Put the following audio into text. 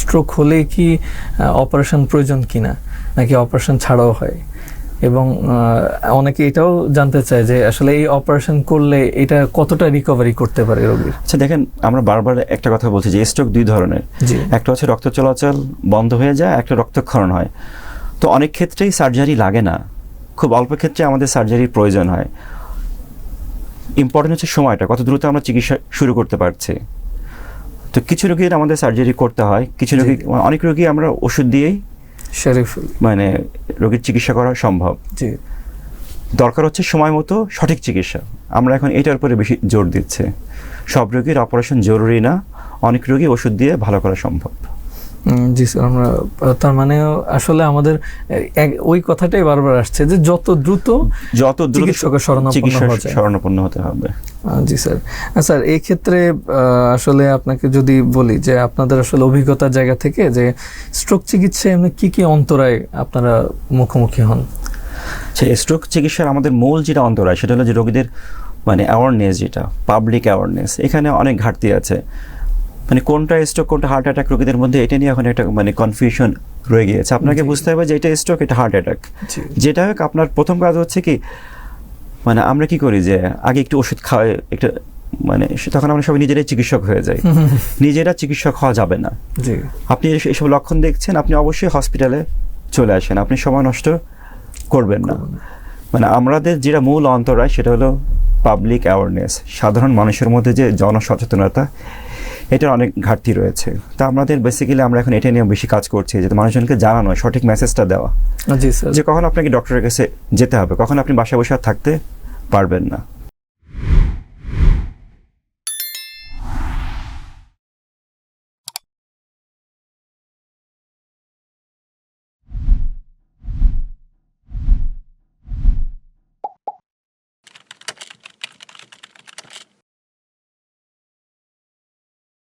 Stroke হলে কি operation প্রয়োজন কিনা? নাকি অপারেশন ছাড়াও হয়? এবং অনেকে এটাও জানতে চায় যে আসলে এই অপারেশন করলে এটা কতটা রিকভারি করতে পারে রোগীর? আচ্ছা দেখেন আমরা বারবার একটা কথা বলছি যে স্ট্রোক দুই ধরনের। একটা হচ্ছে রক্ত চলাচল বন্ধ হয়ে যায় একটা রক্তক্ষরণ হয়। তো অনেক ক্ষেত্রেই সার্জারি লাগে না। খুব অল্প ক্ষেত্রে আমাদের সার্জারির প্রয়োজন হয়। ইম্পর্টেন্ট হচ্ছে সময়টা কত দ্রুত আমরা চিকিৎসা শুরু করতে পারছি। তো কিছু রোগীর আমাদের সার্জারি করতে হয় কিছু রোগী অনেক রোগী আমরা ওষুধ দিয়েই মানে রোগীর চিকিৎসা করা সম্ভব। জি। দরকার হচ্ছে সময় মতো সঠিক চিকিৎসা। আমরা এখন এটার উপরে বেশি জোর দিচ্ছে। সব রোগীর অপারেশন জরুরি না অনেক রোগী ওষুধ দিয়ে ভালো করা সম্ভব। জি স্যার আমরা তার মানে আসলে আমাদের ওই কথাটাই বারবার আসছে যে যত দ্রুত যত দ্রুত চিকিৎসকের শরণাপন্ন। হতে হবে। জি স্যার। স্যার এই ক্ষেত্রে আসলে আপনাকে যদি বলি যে আপনাদের আসলে অভিজ্ঞতার জায়গা থেকে যে স্ট্রোক চিকিৎসায় এমনি কি কি অন্তরায় আপনারা মুখোমুখি হন? সে স্ট্রোক চিকিৎসার আমাদের মূল যেটা অন্তরায় সেটা হলো যে রোগীদের মানে অ্যাওয়ারনেস যেটা পাবলিক অ্যাওয়ারনেস এখানে অনেক ঘাটতি আছে। মানে কোনটা স্ট্রোক কোনটা হার্ট অ্যাটাক রোগীদের মধ্যে এটা নিয়ে এখন একটা মানে কনফিউশন রয়ে গিয়েছে। আপনাকে বুঝতে হবে যে এটা স্ট্রোক এটা হার্ট অ্যাটাক যেটা হোক আপনার প্রথম কাজ হচ্ছে কি মানে আমরা কি করি যে আগে একটু ওষুধ খাওয়াই একটা মানে তখন আমরা সবাই নিজেরাই চিকিৎসক হয়ে যাই। নিজেরা চিকিৎসক হওয়া যাবে না। আপনি এস- এসব লক্ষণ দেখছেন আপনি অবশ্যই হসপিটালে চলে আসেন। আপনি সময় নষ্ট করবেন না। মানে আমাদের যেটা মূল অন্তরায় সেটা হলো পাবলিক অ্যাওয়ারনেস সাধারণ মানুষের মধ্যে যে জনসচেতনতা এটার অনেক ঘাটতি রয়েছে। তা আমাদের বেসিক্যালি আমরা এখন এটা নিয়ে বেশি কাজ করছি যাতে মানুষজনকে জানানো সঠিক মেসেজটা দেওয়া। যে কখন আপনাকে ডক্টরের কাছে যেতে হবে কখন আপনি বাসায় বসে থাকতে পারবেন না।